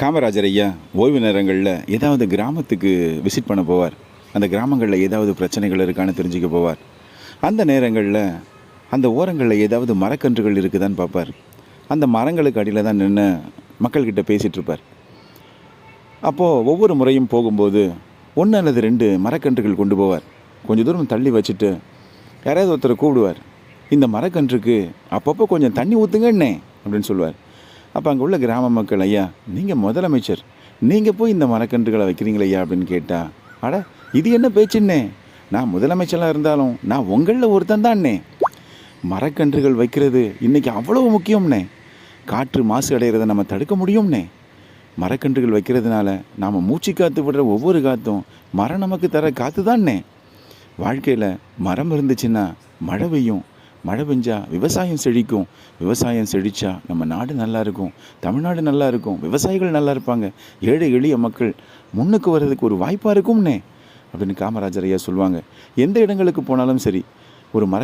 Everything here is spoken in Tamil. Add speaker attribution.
Speaker 1: காமராஜர் ஐயா ஓய்வு நேரங்களில் ஏதாவது கிராமத்துக்கு விசிட் பண்ண போவார்? அந்த கிராமங்களில் ஏதாவது பிரச்சனைகள் இருக்கான்னு தெரிஞ்சுக்க போவார். அந்த நேரங்களில் அந்த ஓரங்களில் ஏதாவது மரக்கன்றுகள் இருக்குதான்னு பார்ப்பார். அந்த மரங்களுக்கு அடியில் தான் நின்று மக்கள்கிட்ட பேசிகிட்டு இருப்பார். அப்போது ஒவ்வொரு முறையும் போகும்போது ஒன்று அல்லது ரெண்டு மரக்கன்றுகள் கொண்டு போவார். கொஞ்சம் தூரம் தள்ளி வச்சுட்டு யாராவது ஒருத்தரை கூப்பிடுவார். இந்த மரக்கன்றுக்கு அப்பப்போ கொஞ்சம் தண்ணி ஊற்றுங்கண்ணே அப்படின்னு சொல்லுவார் அப்போ அங்கே உள்ள கிராம மக்கள் ஐயா நீங்கள் முதலமைச்சர். நீங்கள் போய் இந்த மரக்கன்றுகளை வைக்கிறீங்களா ஐயா? அப்படின்னு கேட்டா அட இது என்ன பேச்சுன்னே? நான் முதலமைச்சராக இருந்தாலும் நான் உங்களில் ஒருத்தன் தானே மரக்கன்றுகள் வைக்கிறது இன்றைக்கி அவ்வளவு முக்கியம்னே. காற்று மாசு அடைகிறத நம்ம தடுக்க முடியும்னே. மரக்கன்றுகள் வைக்கிறதுனால நாம் மூச்சு காற்று விடுற ஒவ்வொரு காற்றும் மரம் நமக்கு தர காற்று தானே வாழ்க்கையில் மரம் இருந்துச்சுன்னா மழை பெய்யும் மழை பெஞ்சா விவசாயம் செழிக்கும். விவசாயம் செழிச்சா நம்ம நாடு நல்லா இருக்கும் தமிழ்நாடு நல்லா இருக்கும் விவசாயிகள் நல்லா இருப்பாங்க ஏழை எளிய மக்கள் முன்னுக்கு வர்றதுக்கு ஒரு வாய்ப்பாக இருக்கும்னே அப்படின்னு காமராஜர் ஐயா சொல்லுவாங்க. எந்த இடங்களுக்கு போனாலும் சரி ஒரு மர